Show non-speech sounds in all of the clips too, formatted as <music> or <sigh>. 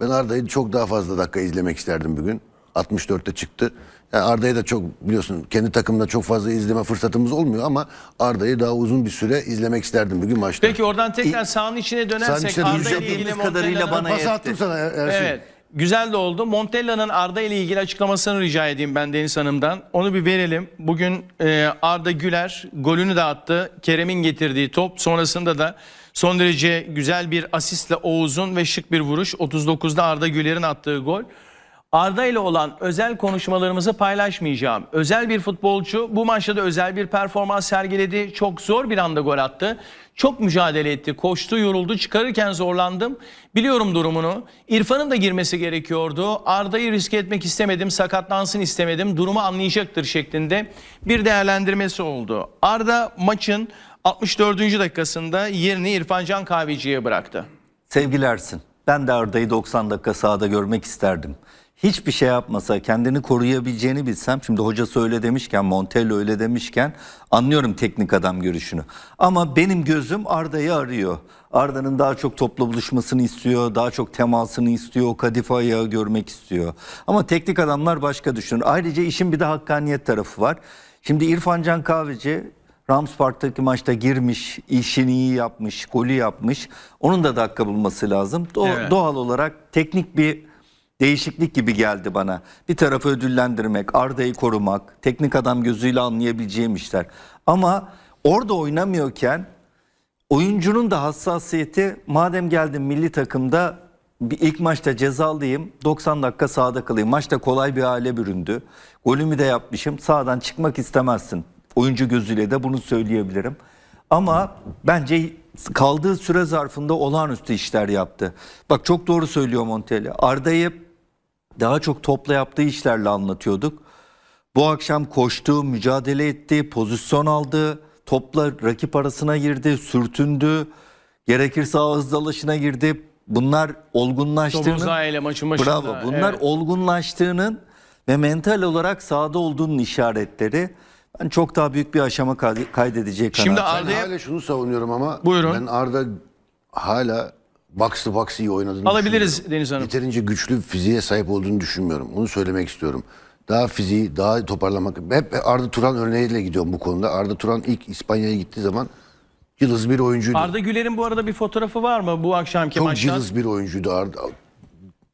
Ben Arda'yı çok daha fazla dakika izlemek isterdim bugün. 64'te çıktı. Yani Arda'yı da çok biliyorsun kendi takımda çok fazla izleme fırsatımız olmuyor ama Arda'yı daha uzun bir süre izlemek isterdim bugün maçta. Peki oradan tekrar sahanın içine dönersek içine Arda ile ilgili Bildiğimiz kadarıyla Montella'nın- bana Pas attım sana Er- Ersin. Evet. Güzel de oldu. Montella'nın Arda ile ilgili açıklamasını rica edeyim ben Deniz Hanım'dan. Onu bir verelim. Bugün e, Arda Güler golünü de attı. Kerem'in getirdiği top. Sonrasında da son derece güzel bir asistle Oğuz'un ve şık bir vuruş. 39'da Arda Güler'in attığı gol. Arda ile olan özel konuşmalarımızı paylaşmayacağım. Özel bir futbolcu bu maçta da özel bir performans sergiledi. Çok zor bir anda gol attı. Çok mücadele etti. Koştu, yoruldu. Çıkarırken zorlandım. Biliyorum durumunu. İrfan'ın da girmesi gerekiyordu. Arda'yı riske etmek istemedim. Sakatlansın istemedim. Durumu anlayacaktır şeklinde bir değerlendirmesi oldu. Arda maçın 64. dakikasında yerini İrfan Can Kahveci'ye bıraktı. Sevgili Ersin, ben de Arda'yı 90 dakika sahada görmek isterdim. Hiçbir şey yapmasa kendini koruyabileceğini bilsem, şimdi hocası öyle demişken, Montello öyle demişken anlıyorum teknik adam görüşünü. Ama benim gözüm Arda'yı arıyor. Arda'nın daha çok topla buluşmasını istiyor, daha çok temasını istiyor, o kadife ayağı görmek istiyor. Ama teknik adamlar başka düşünür. Ayrıca işin bir de hakkaniyet tarafı var. Şimdi İrfan Can Kahveci Rams Park'taki maçta girmiş, işini iyi yapmış, golü yapmış. Onun da dakika bulması lazım. Do- Evet. Doğal olarak teknik bir değişiklik gibi geldi bana. Bir tarafı ödüllendirmek, Arda'yı korumak, teknik adam gözüyle anlayabileceğim işler. Ama orada oynamıyorken oyuncunun da hassasiyeti madem geldim milli takımda bir ilk maçta cezalıyım 90 dakika sahada kalayım. Maçta kolay bir hale büründü. Golümü de yapmışım. Sağdan çıkmak istemezsin. Oyuncu gözüyle de bunu söyleyebilirim. Ama bence kaldığı süre zarfında olağanüstü işler yaptı. Bak çok doğru söylüyor Montella. Arda'yı daha çok topla yaptığı işlerle anlatıyorduk. Bu akşam koştu, mücadele etti, pozisyon aldı, topla rakip arasına girdi, sürtündü, gerekirse ağız dalaşına girdi. Bunlar olgunlaştığının ile maçın başında. Bravo. Bunlar Evet. olgunlaştığının ve mental olarak sahada olduğunun işaretleri. Ben çok daha büyük bir aşama kayde- kaydedecek Şimdi. Ben Arda'ya hala şunu savunuyorum ama Buyurun. ben Arda hala box to box iyi oynadığını Alabiliriz. Deniz Hanım. Yeterince güçlü fiziğe sahip olduğunu düşünmüyorum. Bunu söylemek istiyorum. Daha fiziği, daha toparlamak. Hep Arda Turan örneğiyle gidiyorum bu konuda. Arda Turan ilk İspanya'ya gittiği zaman cılız bir oyuncuydu. Arda Güler'in bu arada bir fotoğrafı var mı bu akşamki Çok maçtan? cılız bir oyuncuydu Arda.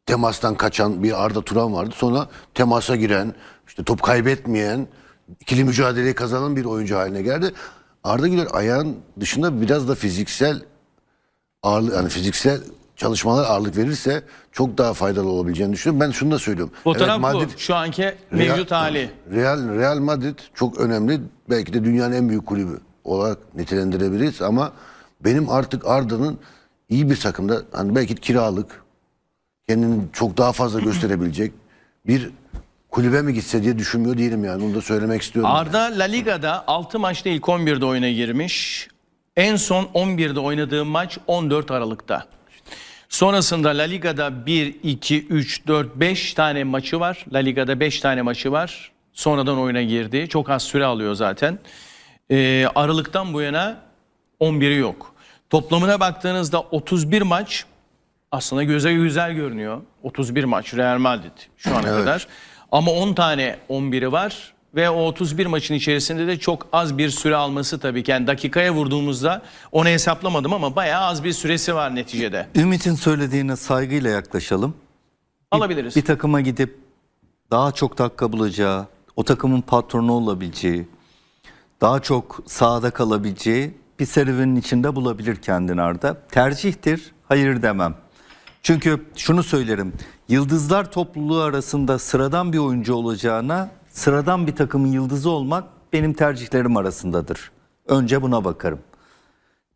Temastan kaçan bir Arda Turan vardı. Sonra temasa giren, işte top kaybetmeyen, ikili mücadeleyi kazanan bir oyuncu haline geldi. Arda Güler ayağın dışında biraz da fiziksel ağırlık yani fiziksel çalışmalar ağırlık verirse çok daha faydalı olabileceğini düşünüyorum. Ben şunu da söylüyorum. Fotoğraf Evet, bu. Madrid- Şu anki mevcut hali. Real Real Madrid çok önemli. Belki de dünyanın en büyük kulübü olarak nitelendirebiliriz ama benim artık Arda'nın iyi bir takımda hani belki kiralık kendini çok daha fazla gösterebilecek bir kulübe mi gitse diye düşünmüyor değilim yani. Onu da söylemek istiyorum. Arda La Liga'da 6 maçta ilk 11'de oyuna girmiş. En son 11'de oynadığı maç 14 Aralık'ta. Sonrasında La Liga'da 1, 2, 3, 4, 5 tane maçı var. La Liga'da 5 tane maçı var. Sonradan oyuna girdi. Çok az süre alıyor zaten. Ee, Aralık'tan bu yana 11'i yok. Toplamına baktığınızda 31 maç aslında göze güzel görünüyor. 31 maç Real Madrid şu ana Evet. kadar. Ama 10 tane 11'i var ve o 31 maçın içerisinde de çok az bir süre alması tabii ki. Yani dakikaya vurduğumuzda onu hesaplamadım ama bayağı az bir süresi var neticede. Ümit'in söylediğine saygıyla yaklaşalım. Alabiliriz. Bir takıma gidip daha çok dakika bulacağı, o takımın patronu olabileceği, daha çok sahada kalabileceği bir serüvenin içinde bulabilir kendini Arda. Tercihtir, hayır demem. Çünkü şunu söylerim, yıldızlar topluluğu arasında sıradan bir oyuncu olacağına sıradan bir takımın yıldızı olmak benim tercihlerim arasındadır. Önce buna bakarım.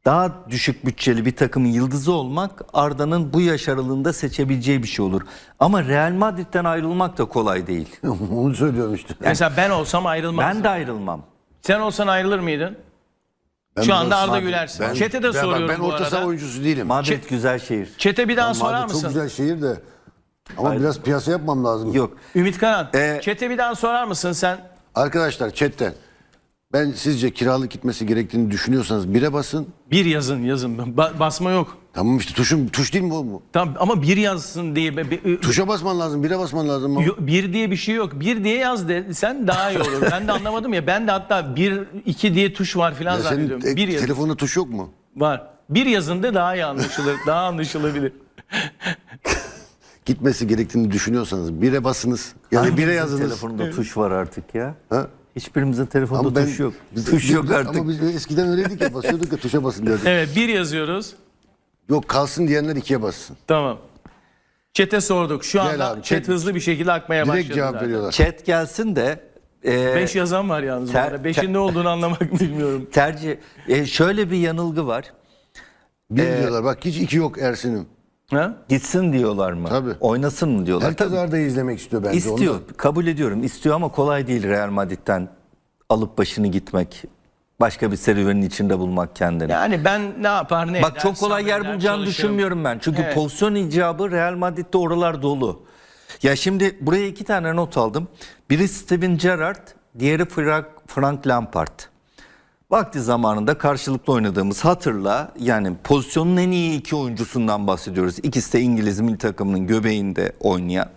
Daha düşük bütçeli bir takımın yıldızı olmak Arda'nın bu yaş aralığında seçebileceği bir şey olur. Ama Real Madrid'den ayrılmak da kolay değil. <laughs> Onu söylüyorum işte. Mesela ben olsam ayrılmazdım. Ben de ayrılmam. Sen olsan ayrılır mıydın? Ben Şu anda Arda Güler'sin. Ben- Çete de ben- soruyorum Ben bu orta saha arada. oyuncusu değilim. Madrid güzel şehir. Çete bir daha Madrid sorar Çok mısın? güzel şehir de. Ama biraz piyasa yapmam lazım. Yok. Ümit Karan, Ee, çete bir daha sorar mısın sen? Arkadaşlar chatten Ben sizce kiralık gitmesi gerektiğini düşünüyorsanız bire basın. Bir yazın yazın. Ba- basma yok. Tamam işte tuşun tuş değil mi o mu? Tamam ama bir yazsın diye. be- be- Tuşa basman lazım, bire basman lazım. Yo- Bir diye bir şey yok. Bir diye yaz de sen daha iyi olur. Ben de anlamadım ya. Ben de hatta bir iki diye tuş var filan Ya senin zannediyorum. e, bir yaz telefonda tuş yok mu? var. Bir yazın da daha iyi anlaşılır. daha anlaşılabilir. <laughs> Gitmesi gerektiğini düşünüyorsanız bire basınız. Yani bire yazınız. Telefonda tuş var artık ya. Ha? Hiçbirimizin telefonda ben- tuş yok. biz- tuş biz- yok artık. Ama biz eskiden öyleydik ya basıyorduk ya tuşa basın diyorduk. Evet bir yazıyoruz. Yok kalsın diyenler ikiye bassın. Tamam. Chat'e sorduk. Şu Gel anda abi, chat chat- hızlı bir şekilde akmaya Direkt başladı. cevap zaten. veriyorlar. Chat gelsin de e, Beş yazan var yalnız bu Ter- arada. Beşin ter- ne olduğunu anlamak bilmiyorum. tercih e, şöyle bir yanılgı var. Bir Ee, diyorlar bak hiç iki yok Ersin'im. Ha? Gitsin diyorlar mı? Tabii. Oynasın mı diyorlar? Herkes Arda'yı izlemek istiyor bence. İstiyor. ondan. Kabul ediyorum. İstiyor ama kolay değil Real Madrid'den alıp başını gitmek. Başka bir serüvenin içinde bulmak kendini. Yani ben ne yapar ne Bak eder, çok kolay yer bulacağını düşünmüyorum ben. Çünkü Evet. pozisyon icabı Real Madrid'de oralar dolu. Ya şimdi buraya iki tane not aldım. Biri Steven Gerrard, diğeri Frank, Frank Lampard. Vakti zamanında karşılıklı oynadığımız hatırla yani pozisyonun en iyi iki oyuncusundan bahsediyoruz. İkisi de İngiliz milli takımının göbeğinde oynayan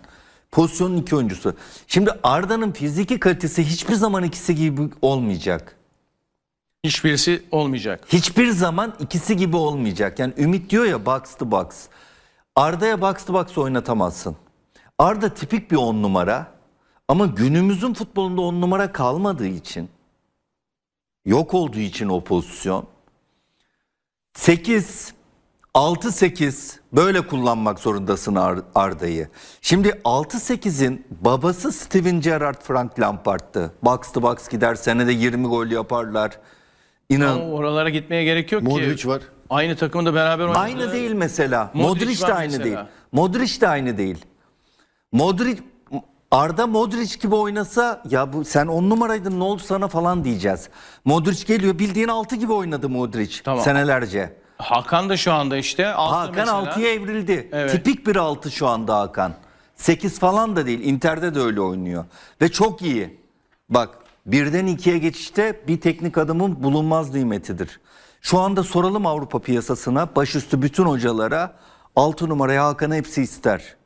pozisyonun iki oyuncusu. Şimdi Arda'nın fiziki kalitesi hiçbir zaman ikisi gibi olmayacak. Hiçbirisi olmayacak. Hiçbir zaman ikisi gibi olmayacak. Yani Ümit diyor ya box to box. Arda'ya box to box oynatamazsın. Arda tipik bir on numara ama günümüzün futbolunda on numara kalmadığı için yok olduğu için o pozisyon 8 6-8 böyle kullanmak zorundasın Ar- Arda'yı. Şimdi 6-8'in babası Steven Gerrard Frank Lampard'tı. Box to box gider senede 20 gol yaparlar. İnan Ama oralara gitmeye gerek yok ki. Modric var. Aynı takımda beraber oynadılar. Aynı değil mesela. Modric Modric, de aynı mesela. değil. Modric de aynı değil. Modric Arda Modric gibi oynasa ya bu sen on numaraydın ne oldu sana falan diyeceğiz. Modric geliyor bildiğin altı gibi oynadı Modric Tamam. senelerce. Hakan da şu anda işte. altı Hakan mesela. 6'ya evrildi. Evet. Tipik bir 6 şu anda Hakan. 8 falan da değil. Inter'de de öyle oynuyor. Ve çok iyi. Bak birden ikiye geçişte bir teknik adamın bulunmaz nimetidir. Şu anda soralım Avrupa piyasasına, başüstü bütün hocalara 6 numaraya Hakan'ı hepsi ister.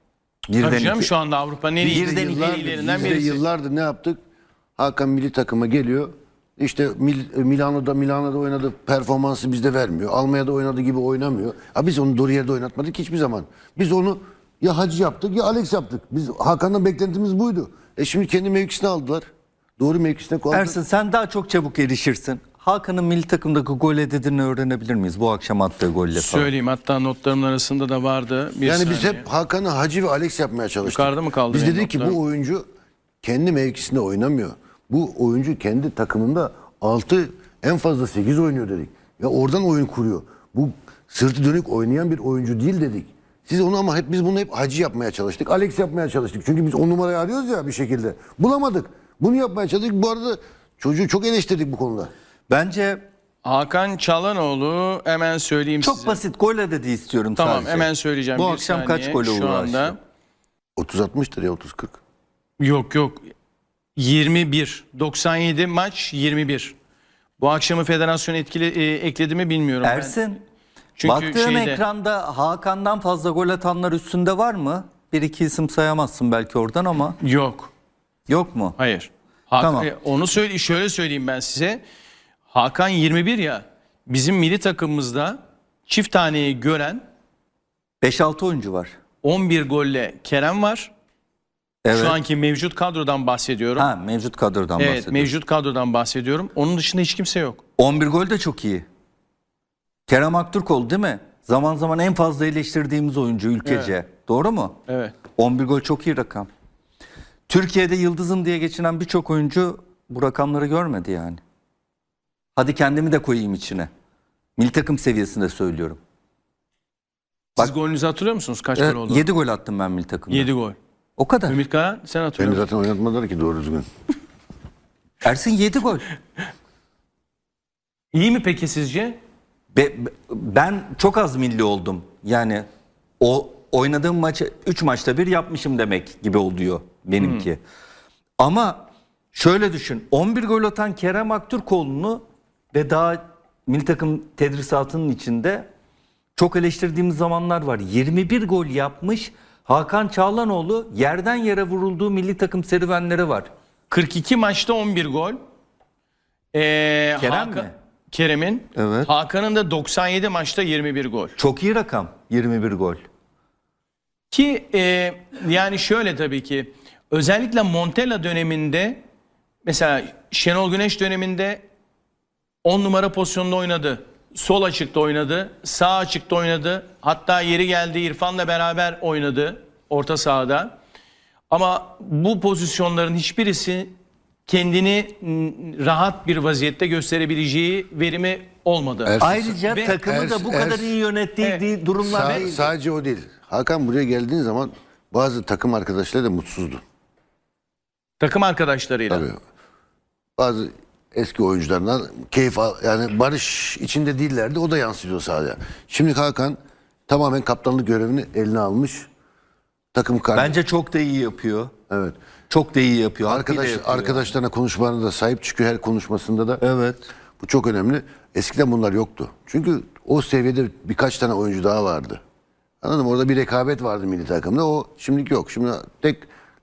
Birden Tabii canım iki. şu anda Avrupa'nın en iyi Birden en iki- Biz de birisi. yıllardır ne yaptık? Hakan milli takıma geliyor. İşte Mil- Milano'da Milano'da oynadı performansı bizde vermiyor. Almanya'da oynadığı gibi oynamıyor. Ha biz onu doğru yerde oynatmadık hiçbir zaman. Biz onu ya Hacı yaptık ya Alex yaptık. Biz Hakan'dan beklentimiz buydu. E şimdi kendi mevkisine aldılar. Doğru mevkisine koydular. Ersin sen daha çok çabuk erişirsin. Hakan'ın milli takımdaki gol edildiğini öğrenebilir miyiz? Bu akşam attığı golle falan. Söyleyeyim hatta notlarımın arasında da vardı. Bir Yani biz saniye. hep Hakan'ı Hacı ve Alex yapmaya çalıştık. Yukarıda mı kaldı Biz dedik ki notlarım? bu oyuncu kendi mevkisinde oynamıyor. Bu oyuncu kendi takımında 6 en fazla 8 oynuyor dedik. Ya oradan oyun kuruyor. Bu sırtı dönük oynayan bir oyuncu değil dedik. Siz onu ama hep biz bunu hep Hacı yapmaya çalıştık. Alex yapmaya çalıştık. Çünkü biz on numarayı arıyoruz ya bir şekilde. Bulamadık. Bunu yapmaya çalıştık. Bu arada çocuğu çok eleştirdik bu konuda. Bence Hakan Çalanoğlu hemen söyleyeyim çok size. basit gol adedi istiyorum Tamam sadece. hemen söyleyeceğim. Bu Bir akşam kaç saniye. gole Şu anda 30-60'tır ya 30-40. yok yok 21 97 maç 21. Bu akşamı federasyon etkili e, ekledi mi bilmiyorum. ben. Ersin, Çünkü baktığın şeyde- ekranda Hakan'dan fazla gol atanlar üstünde var mı? Bir iki isim sayamazsın belki oradan ama Yok. yok mu? Hayır. Hak- Tamam. e, Onu söyle şöyle söyleyeyim ben size. Hakan 21 ya. Bizim milli takımımızda çift taneyi gören 5-6 oyuncu var. 11 golle Kerem var. Evet. Şu anki mevcut kadrodan bahsediyorum. Ha, mevcut kadrodan evet, bahsediyorum. mevcut kadrodan bahsediyorum. Onun dışında hiç kimse yok. 11 gol de çok iyi. Kerem Aktürkoğlu değil mi? Zaman zaman en fazla eleştirdiğimiz oyuncu ülkece. Doğru mu? Evet. 11 gol çok iyi rakam. Türkiye'de yıldızım diye geçinen birçok oyuncu bu rakamları görmedi yani. Hadi kendimi de koyayım içine. Milli takım seviyesinde söylüyorum. Siz golünüzü hatırlıyor musunuz? Kaç gol oldu? 7 gol attım ben milli takımda. 7 gol. O kadar. Ümit Karan sen hatırlıyor Beni musun? zaten oynatmadılar ki doğru düzgün. <laughs> Ersin 7 gol. <laughs> İyi mi peki sizce? Be- be- ben çok az milli oldum. Yani o oynadığım maçı 3 maçta bir yapmışım demek gibi oluyor benimki. Ama Şöyle düşün. 11 gol atan Kerem Aktürkoğlu'nu ve daha milli takım tedrisatının içinde çok eleştirdiğimiz zamanlar var. 21 gol yapmış Hakan Çağlanoğlu yerden yere vurulduğu milli takım serüvenleri var. 42 maçta 11 gol. Ee, Kerem Hakan- mi? Kerem'in. Evet. Hakan'ın da 97 maçta 21 gol. Çok iyi rakam 21 gol. Ki e, yani şöyle tabii ki özellikle Montella döneminde mesela Şenol Güneş döneminde 10 numara pozisyonda oynadı. Sol açıkta oynadı, sağ açıkta oynadı. Hatta yeri geldi İrfan'la beraber oynadı orta sahada. Ama bu pozisyonların hiçbirisi kendini rahat bir vaziyette gösterebileceği verimi olmadı. Er- Ayrıca Ve- takımı da bu kadar Ers- iyi yönettiği Evet. durumlar Sa- değil. sadece o değil. Hakan buraya geldiğin zaman bazı takım arkadaşları da mutsuzdu. Takım arkadaşlarıyla. Tabii. Bazı eski oyuncularından keyif al, yani barış içinde değillerdi. O da yansıyor sahaya. Şimdi Hakan tamamen kaptanlık görevini eline almış. Takım kardeş. Bence çok da iyi yapıyor. evet. Çok da iyi yapıyor. Arkadaş yapıyor. arkadaşlarına konuşmalarına da sahip çıkıyor her konuşmasında da. Evet. Bu çok önemli. Eskiden bunlar yoktu. Çünkü o seviyede birkaç tane oyuncu daha vardı. Anladın mı? Orada bir rekabet vardı milli takımda. O şimdilik yok. Şimdi tek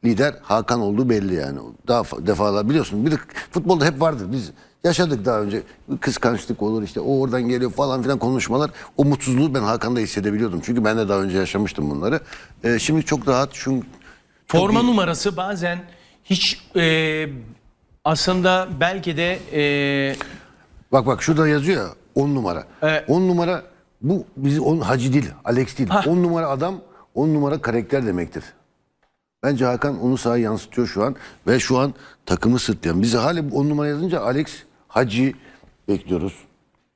lider Hakan olduğu belli yani. Daha fa- defalar biliyorsun. Bir de futbolda hep vardır. Biz yaşadık daha önce. Kıskançlık olur işte. O oradan geliyor falan filan konuşmalar. O mutsuzluğu ben Hakan'da hissedebiliyordum. Çünkü ben de daha önce yaşamıştım bunları. Ee, şimdi çok rahat. Çünkü Forma numarası bazen hiç e, aslında belki de e, Bak bak şurada yazıyor ya 10 numara. Evet. 10 numara bu bizi on Hacı değil, Alex değil. 10 numara adam, 10 numara karakter demektir. Bence Hakan onu sahaya yansıtıyor şu an ve şu an takımı sırtlayan. Biz hala 10 numara yazınca Alex, Hacı bekliyoruz.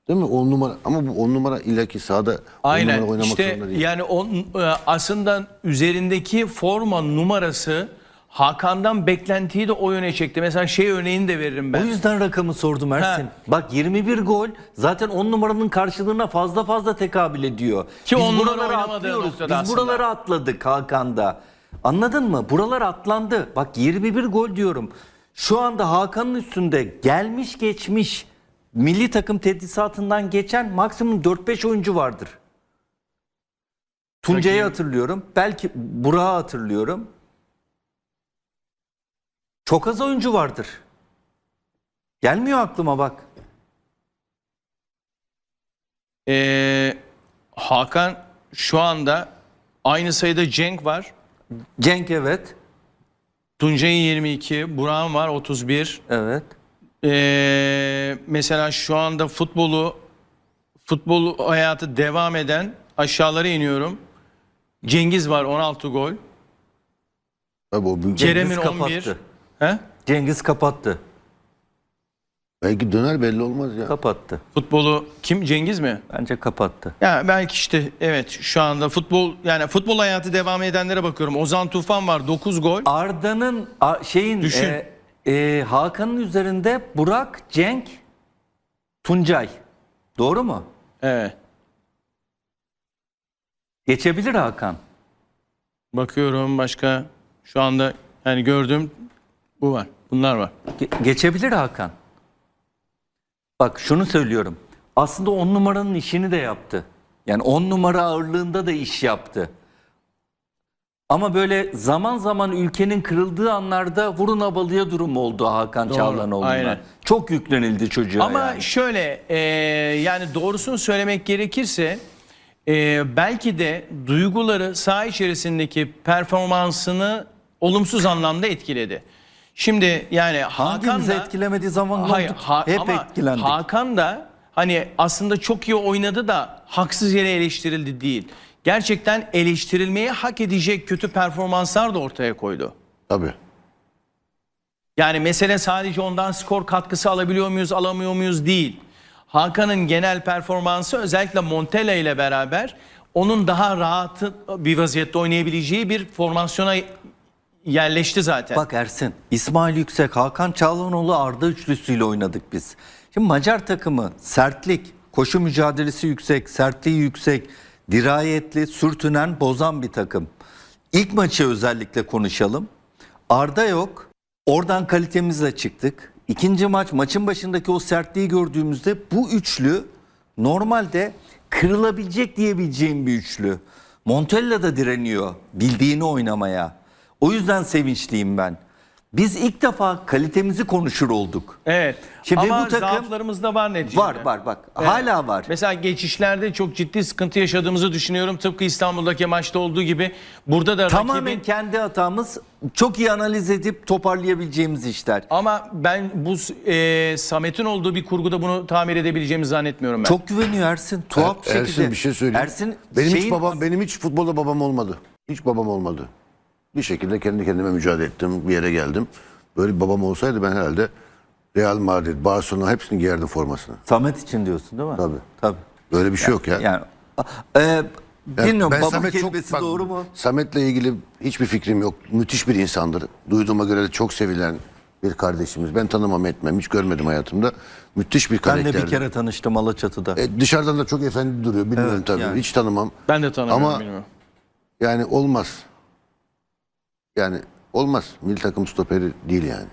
Değil mi? 10 numara ama bu 10 numara illaki sahada 10 aynen numara oynamak işte zorunda değil. yani on, e, aslında üzerindeki forma numarası Hakan'dan beklentiyi de o yöne çekti. Mesela şey örneğini de veririm O ben. yüzden rakamı sordum Ersin. Ha. Bak 21 gol zaten 10 numaranın karşılığına fazla fazla tekabül ediyor. Ki Biz buraları atlıyoruz. Biz aslında. buraları atladık Hakan'da. Anladın mı? Buralar atlandı. Bak 21 gol diyorum. Şu anda Hakan'ın üstünde gelmiş geçmiş milli takım tedrisatından geçen maksimum 4-5 oyuncu vardır. Tuncay'ı hatırlıyorum. Belki Burak'ı hatırlıyorum. Çok az oyuncu vardır. Gelmiyor aklıma bak. E, Hakan şu anda aynı sayıda Cenk var. Cenk evet. Tuncay'ın 22, Burak'ın var 31. Evet. Ee, mesela şu anda futbolu futbol hayatı devam eden aşağılara iniyorum. Cengiz var 16 gol. Tabii o büyük- Kerem'in kapattı. 11. He? Cengiz kapattı. Belki döner belli olmaz ya. Kapattı. Futbolu kim Cengiz mi? Bence kapattı. Ya belki işte evet şu anda futbol yani futbol hayatı devam edenlere bakıyorum. Ozan Tufan var 9 gol. Arda'nın a- şeyin Düşün. e, e, Hakan'ın üzerinde Burak, Cenk, Tuncay. Doğru mu? Evet. Geçebilir Hakan. Bakıyorum başka şu anda yani gördüğüm bu var. Bunlar var. Ge- geçebilir Hakan. Bak şunu söylüyorum. Aslında on numaranın işini de yaptı. Yani on numara ağırlığında da iş yaptı. Ama böyle zaman zaman ülkenin kırıldığı anlarda vurun abalıya durum oldu Hakan Doğru, Çağlanoğlu'na. aynen. Çok yüklenildi çocuğa Ama yani. şöyle e, yani doğrusunu söylemek gerekirse e, belki de duyguları saha içerisindeki performansını olumsuz anlamda etkiledi. Şimdi yani Hakan Hangimizi da etkilemediği zaman hayır, ha- Hep ama etkilendik. Hakan da hani aslında çok iyi oynadı da haksız yere eleştirildi değil. Gerçekten eleştirilmeyi hak edecek kötü performanslar da ortaya koydu. Tabii. Yani mesele sadece ondan skor katkısı alabiliyor muyuz, alamıyor muyuz değil. Hakan'ın genel performansı özellikle Montella ile beraber onun daha rahat bir vaziyette oynayabileceği bir formasyona yerleşti zaten. Bak Ersin, İsmail Yüksek, Hakan Çağlanoğlu, Arda üçlüsüyle oynadık biz. Şimdi Macar takımı sertlik, koşu mücadelesi yüksek, sertliği yüksek, dirayetli, sürtünen, bozan bir takım. İlk maçı özellikle konuşalım. Arda yok, Oradan kalitemizle çıktık. İkinci maç maçın başındaki o sertliği gördüğümüzde bu üçlü normalde kırılabilecek diyebileceğim bir üçlü. Montella da direniyor bildiğini oynamaya. O yüzden sevinçliyim ben. Biz ilk defa kalitemizi konuşur olduk. Evet. Şimdi Ama bu takım- zaaflarımız da var neticede. Var var bak hala var. Mesela geçişlerde çok ciddi sıkıntı yaşadığımızı düşünüyorum. Tıpkı İstanbul'daki maçta olduğu gibi. Burada da Tamamen rakibin... kendi hatamız çok iyi analiz edip toparlayabileceğimiz işler. Ama ben bu e, Samet'in olduğu bir kurguda bunu tamir edebileceğimizi zannetmiyorum ben. Çok güveniyor Ersin. Tuhaf bir Ersin şekilde. bir şey söyleyeyim. Ersin benim hiç şeyin- babam benim hiç futbolda babam olmadı. Hiç babam olmadı. Bir şekilde kendi kendime mücadele ettim, bir yere geldim. Böyle bir babam olsaydı ben herhalde Real Madrid, Barcelona hepsini giyerdim formasını. Samet için diyorsun değil mi? Tabii. Tabii. Böyle bir şey yok ya. Yani e, Yani bilmiyorum ben baba Samet çok- kelimesi bak, doğru mu? Samet'le ilgili hiçbir fikrim yok. Müthiş bir insandır. Duyduğuma göre de çok sevilen bir kardeşimiz. Ben tanımam etmem. Hiç görmedim hayatımda. Müthiş bir Ben karakter. de bir kere tanıştım Alaçatı'da. E, dışarıdan da çok efendi duruyor. Bilmiyorum Evet, tabii. yani. Hiç tanımam. Ben de tanımıyorum. Ama- bilmiyorum. Yani olmaz. Yani olmaz. Milli takım stoperi değil yani.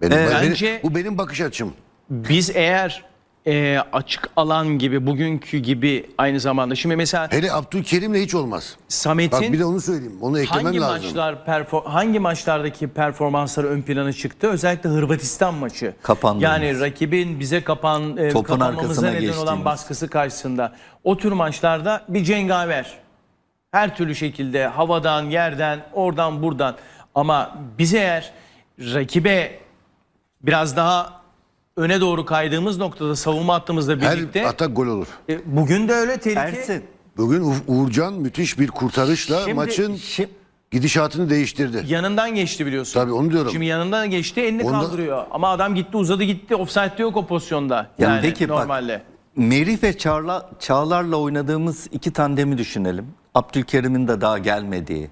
Benim, Ee, benim- bence- bu benim bakış açım. Biz eğer e, açık alan gibi bugünkü gibi aynı zamanda şimdi mesela Hele Abdülkerim'le hiç olmaz. Bak Samet'in bir de onu söyleyeyim. Onu eklemem hangi lazım. maçlar perfor- hangi maçlardaki performansları ön plana çıktı? Özellikle Hırvatistan maçı. Kapandığımız. Yani rakibin bize kapan e, Topun kapanmamıza arkasına neden olan geçtiğimiz. baskısı karşısında. O tür maçlarda bir cengaver. Her türlü şekilde havadan, yerden, oradan, buradan. Ama biz eğer rakibe biraz daha öne doğru kaydığımız noktada savunma hattımızla birlikte Her atak gol olur. e, bugün de öyle tehlike. Ersin. Bugün U- Uğurcan müthiş bir kurtarışla Şimdi, maçın şi- gidişatını değiştirdi. Yanından geçti biliyorsun. Tabii onu diyorum. Şimdi yanından geçti elini Onda- kaldırıyor. Ama adam gitti uzadı gitti. Offside'de yok o pozisyonda. Yani Yani peki bak, normalde. Merih ve Çağla, Çağlar'la oynadığımız iki tandemi düşünelim. Abdülkerim'in de daha gelmediği.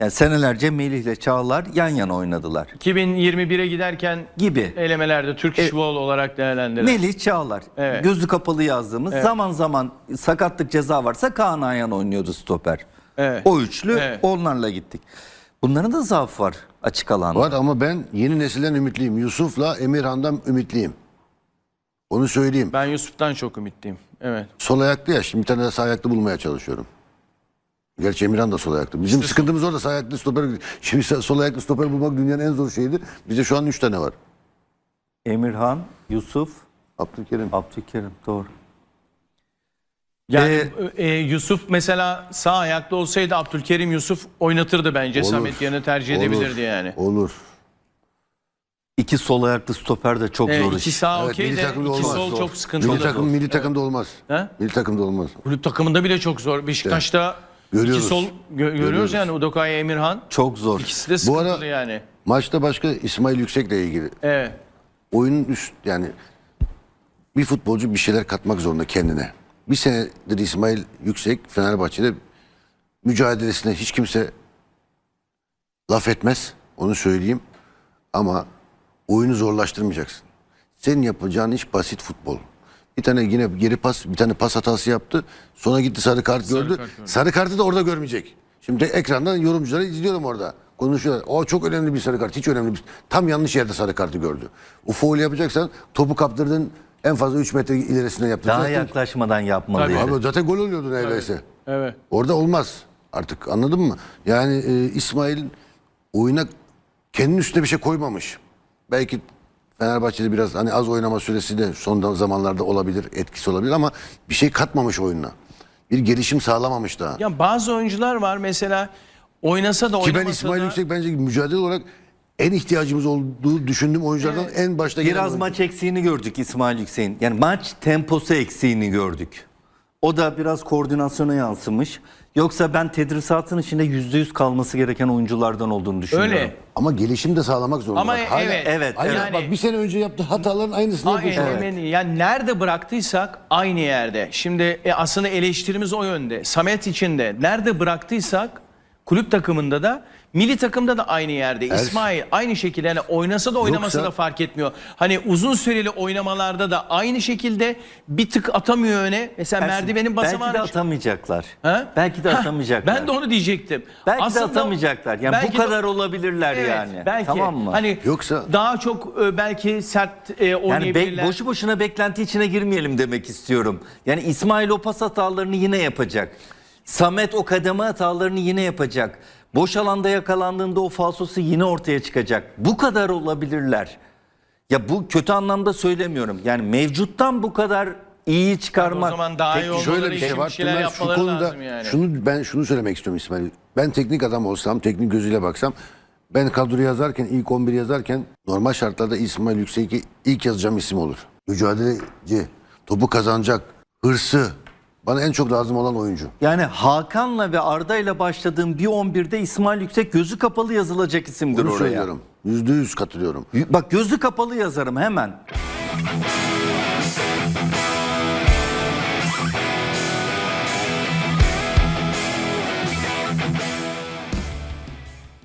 Yani senelerce Melih ile Çağlar yan yana oynadılar 2021'e giderken gibi. elemelerde Türk E, Futbol olarak değerlendirilen. Melih Çağlar. Evet. Gözü kapalı yazdığımız zaman zaman sakatlık ceza varsa Kaan Ayhan oynuyordu stoper. Evet. O üçlü Evet. onlarla gittik. Bunların da zaafı var açık alanda. Var ama ben yeni nesilden ümitliyim. Yusuf'la Emirhan'dan ümitliyim. Onu söyleyeyim. Ben Yusuf'tan çok ümitliyim. Evet. Sol ayaklı ya. Şimdi bir tane de sağ ayaklı bulmaya çalışıyorum. Gerçi Emirhan da sol ayaklı. Bizim sıkıntımız orada sağ ayaklı stoper. Şimdi sol ayaklı stoper bulmak dünyanın en zor şeyidir. Bizde şu an 3 tane var. Emirhan, Yusuf, Abdülkerim. Abdülkerim doğru. Yani e, Yusuf mesela sağ ayaklı olsaydı Abdülkerim Yusuf oynatırdı bence. Olur. Samet yerine tercih Olur. edebilirdi yani. Olur. İki sol ayaklı stoper de çok Evet, zor iki iş. sağ Evet, okey de iki olmaz. sol Zor. çok sıkıntılı. Milli takım, milli takımda olmaz. He? Milli takımda olmaz. Kulüp takımında bile çok zor. Beşiktaş'ta Görüyoruz. iki sol gö- görüyoruz Görüyoruz. yani Udokay Emirhan. Çok zor. İkisi de Bu sıkıntılı ara yani. maçta başka İsmail Yüksek'le ilgili. Evet. Oyunun üst yani bir futbolcu bir şeyler katmak zorunda kendine. Bir senedir İsmail Yüksek Fenerbahçe'de mücadelesine hiç kimse laf etmez. Onu söyleyeyim. Ama oyunu zorlaştırmayacaksın. Senin yapacağın iş basit futbol. Bir tane yine geri pas, bir tane pas hatası yaptı. Sonra gitti sarı kart gördü. kart gördü. Sarı kartı da orada görmeyecek. Şimdi ekrandan yorumcuları izliyorum orada. Konuşuyorlar. O çok önemli bir sarı kart. Hiç önemli bir... Tam yanlış yerde sarı kartı gördü. O foul yapacaksan topu kaptırdın en fazla 3 metre ilerisine Daha yaptıracaksın. yaklaşmadan yapmalıydı. Abi zaten gol oluyordu neredeyse. Evet. Orada olmaz artık anladın mı? Yani e, İsmail oyuna kendinin üstüne bir şey koymamış. Belki Fenerbahçe'de biraz hani az oynama süresi de son zamanlarda olabilir, etkisi olabilir ama bir şey katmamış oyununa. Bir gelişim sağlamamış daha. Ya bazı oyuncular var mesela oynasa da Ki ben İsmail da Yüksek bence mücadele olarak en ihtiyacımız olduğu düşündüğüm oyunculardan en başta gelen Biraz oyuncu. maç eksiğini gördük İsmail Yüksek'in. Yani maç temposu eksiğini gördük. O da biraz koordinasyona yansımış. Yoksa ben tedrisatın içinde %100 kalması gereken oyunculardan olduğunu düşünüyorum. öyle. Ama gelişim de sağlamak zorunda. Ama Bak, hala- evet. evet, Hayır, Yani- bak bir sene önce yaptığı hataların aynısını yapıyor. şu an. Aynen Yani nerede bıraktıysak aynı yerde. Şimdi e, aslında eleştirimiz o yönde. Samet için de nerede bıraktıysak kulüp takımında da milli takımda da aynı yerde. Ersin. İsmail aynı şekilde yani oynasa da oynamasa Yoksa- da fark etmiyor. Hani uzun süreli oynamalarda da aynı şekilde bir tık atamıyor öne. Mesela Ersin, merdivenin basamağını Belki de atamayacaklar. Ha? Belki de Ha, atamayacaklar. Ben de onu diyecektim. Belki Aslında- de atamayacaklar. Yani belki bu de- kadar olabilirler Evet, yani. Belki. Tamam mı? Hani Yoksa- daha çok e, belki sert e, yani oynayabilirler. be- boşu boşuna beklenti içine girmeyelim demek istiyorum. Yani İsmail o pas hatalarını yine yapacak. Samet o kademe hatalarını yine yapacak. Boş alanda yakalandığında o falsosu yine ortaya çıkacak. Bu kadar olabilirler. Ya bu kötü anlamda söylemiyorum. Yani mevcuttan bu kadar iyi çıkarmak. o zaman daha iyi olmaları şöyle bir şey bir var. şeyler şu konuda lazım yani. şunu ben şunu söylemek istiyorum İsmail. Ben teknik adam olsam, teknik gözüyle baksam ben kadro yazarken, ilk 11 yazarken normal şartlarda İsmail Yüksek'i ilk yazacağım isim olur. Mücadeleci, topu kazanacak, hırsı. Bana en çok lazım olan oyuncu. Yani Hakan'la ve Arda'yla başladığım bir 11'de İsmail Yüksek gözü kapalı yazılacak isimdir Bunu oraya. söylüyorum. Yüzde yüz katılıyorum. Bak gözü kapalı yazarım hemen.